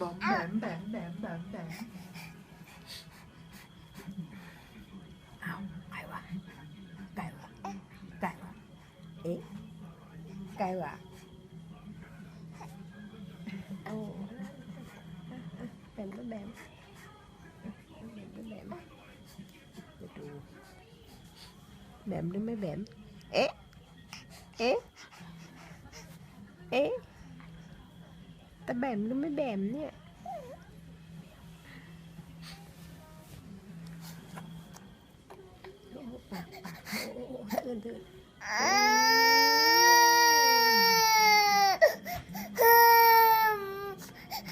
บอมแบมแบมแบมแบมแบมเอาไก่วะไก่วะไก่วะเอ๊ะไก่วะเอาแบมก็แบมแบมก็แบมมาดูแบมหรือไม่แบมเอ๊ะเอ๊ะเอ๊ะ แต่แบมหรือไม่แบมเนี่ยปากปากโอ้โหเดินเดิน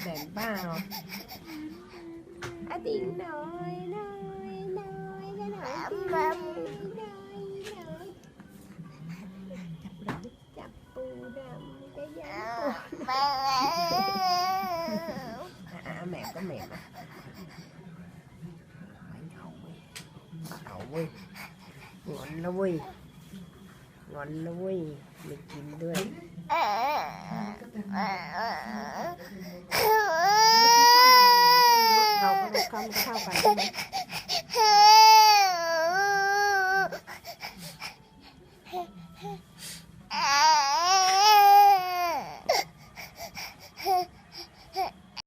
แบ่งเปล่าอะดิ่งหน่อยหน่อ ก็เหม็นนะเอาเว้ยงอนแล้วเว้ยงอนแล้วเว้ยไม่กินด้วยเราก็เข้าเข้าไปใช่ไหม